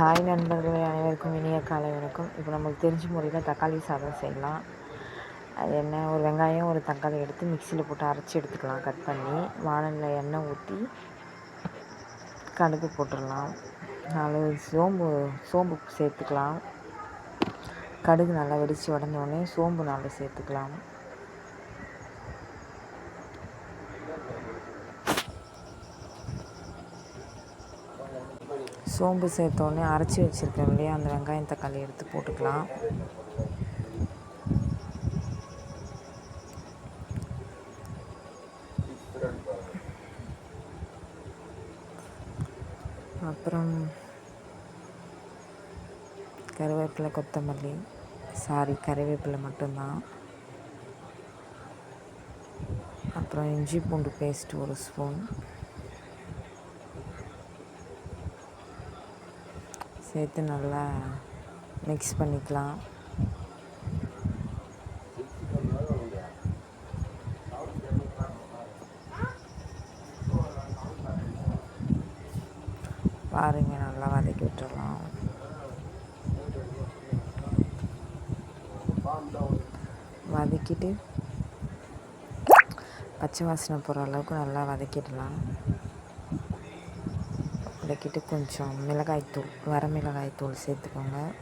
Hi நண்பர்களே அனைவருக்கும் இனிய காலை வணக்கம். இப்போ நமக்கு தெரிஞ்ச முறையில் தக்காளி சாதம் செய்யலாம். அது என்ன ஒரு வெங்காயம் ஒரு தக்காளி எடுத்து மிக்சியில் போட்டு அரைச்சி எடுத்துக்கலாம். கட் பண்ணி வானலில் எண்ணெய் ஊற்றி கடுகு போட்டுடலாம். நாலு சோம்பு சோம்பு சேர்த்துக்கலாம். கடுகு நல்லா வெடித்து உடனே சோம்பு நாலு சேர்த்துக்கலாம். சோம்பு சேர்த்தோடனே அரைச்சி வச்சுருக்கோம் இல்லையா? அந்த வெங்காயம் தக்காளி எடுத்து போட்டுக்கலாம். அப்புறம் கருவேப்பிலை கொத்தமல்லி. சாரி கருவேப்பிலை மட்டும்தான். அப்புறம் இஞ்சி பூண்டு பேஸ்ட் ஒரு ஸ்பூன். சேர்த்து நல்லா மிக்ஸ் பண்ணிக்கலாம். பாருங்க நல்லா வதக்கி விட்டுடலாம். வதக்கிட்டு பச்சை வாசனை போகிற அளவுக்கு நல்லா வதக்கிடலாம். வதக்கிட்டு கொஞ்சம் மிளகாய்த்தூள் வர மிளகாய்த்தூள் சேர்த்துக்கோங்க.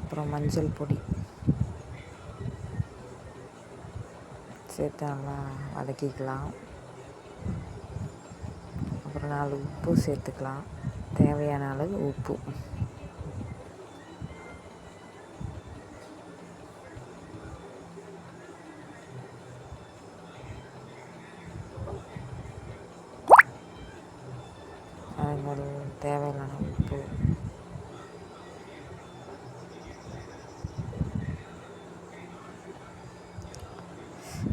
அப்புறம் மஞ்சள் பொடி. சேர்த்து நல்லா வதக்கிக்கலாம். அப்புறம் நாலு உப்பு சேர்த்துக்கலாம். தேவையான அளவு உப்பு. அது தேவையான உப்பு.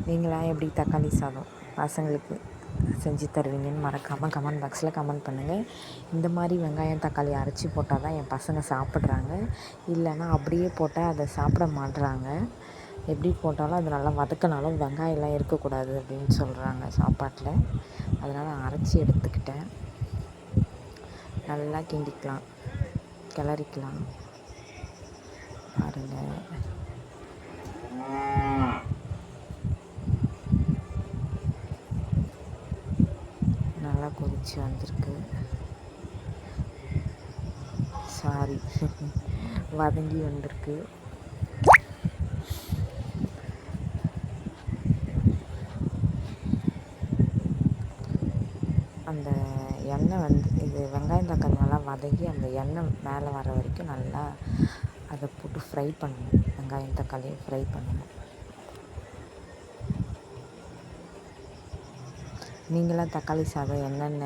நீங்களாம் எப்படி தக்காளி சாதம்? பசங்களுக்கு செஞ்சு தருவீங்கன்னு மறக்காமல் கமெண்ட் பாக்ஸில் கமெண்ட் பண்ணுங்கள் இந்த மாதிரி வெங்காயம் தக்காளி அரைச்சி போட்டால் தான் என் பசங்க சாப்பிட்றாங்க. இல்லைன்னா அப்படியே போட்டால் அதை சாப்பிட மாட்டுறாங்க எப்படி போட்டாலும் அது நல்லா வதக்கினாலும் வெங்காயம்லாம் இருக்கக்கூடாது அப்படின்னு சொல்கிறாங்க சாப்பாட்டில். அதனால் அரைச்சி எடுத்துக்கிட்டேன். நல்லா கிண்டிக்கலாம். கிளறிக்கலாம். பாருங்கள் நல்லா கொதிச்சு வந்திருக்கு. சாரி வதங்கி வந்திருக்கு. அந்த எண்ணெய் வந்து இது வெங்காயம் தக்காளி நல்லா வதக்கி அந்த எண்ணெய் மேலே வர வரைக்கும் நல்லா அதை போட்டு ஃப்ரை பண்ணணும். வெங்காயம் தக்காளியை ஃப்ரை பண்ணணும். நீங்களாம் தக்காளி சாதம் என்னென்ன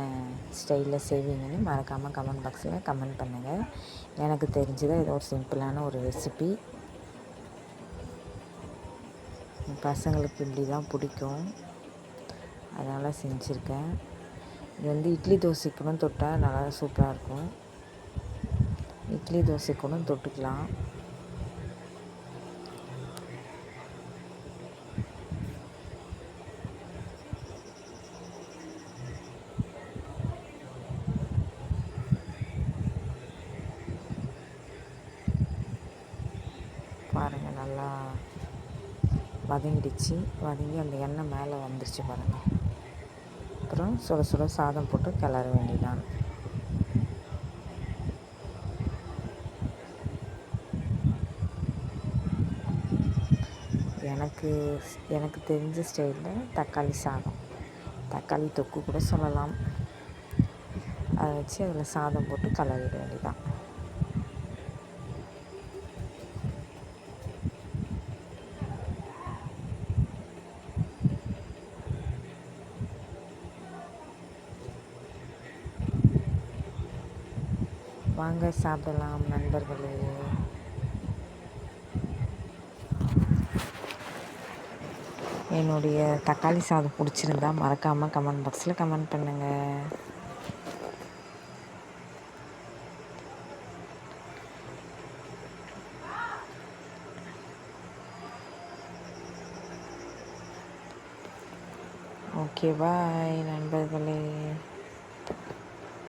ஸ்டைலில் செய்வீங்கன்னு மறக்காமல் கமெண்ட் பாக்ஸில் கமெண்ட் பண்ணுங்கள் எனக்கு தெரிஞ்சது இது ஒரு சிம்பிளான ஒரு ரெசிபி பசங்களுக்கு இப்படி தான் பிடிக்கும். அதனால் செஞ்சுருக்கேன். இது வந்து இட்லி தோசை கூட தொட்டால் நல்லா சூப்பராக இருக்கும். இட்லி தோசை கூட தொட்டுக்கலாம். பாருங்கள் நல்லா வதங்கிடுச்சு. வதங்கி அந்த எண்ணெய் மேலே வந்துருச்சு பாருங்கள் அப்புறம் சுட சுட சாதம் போட்டு கிளற வேண்டியதான் எனக்கு எனக்கு தெரிஞ்ச ஸ்டைலில் தக்காளி சாதம். தக்காளி தொக்கு கூட சொல்லலாம். அதை வச்சு அதில் சாதம் போட்டு கிளறிட வேண்டியதான் வாங்க சாப்பிடலாம் நண்பர்களே. என்னுடைய தக்காளி சாதம் பிடிச்சிருந்தா மறக்காமல் கமெண்ட் பாக்ஸில் கமெண்ட் பண்ணுங்கள் ஓகே பாய் நண்பர்களே.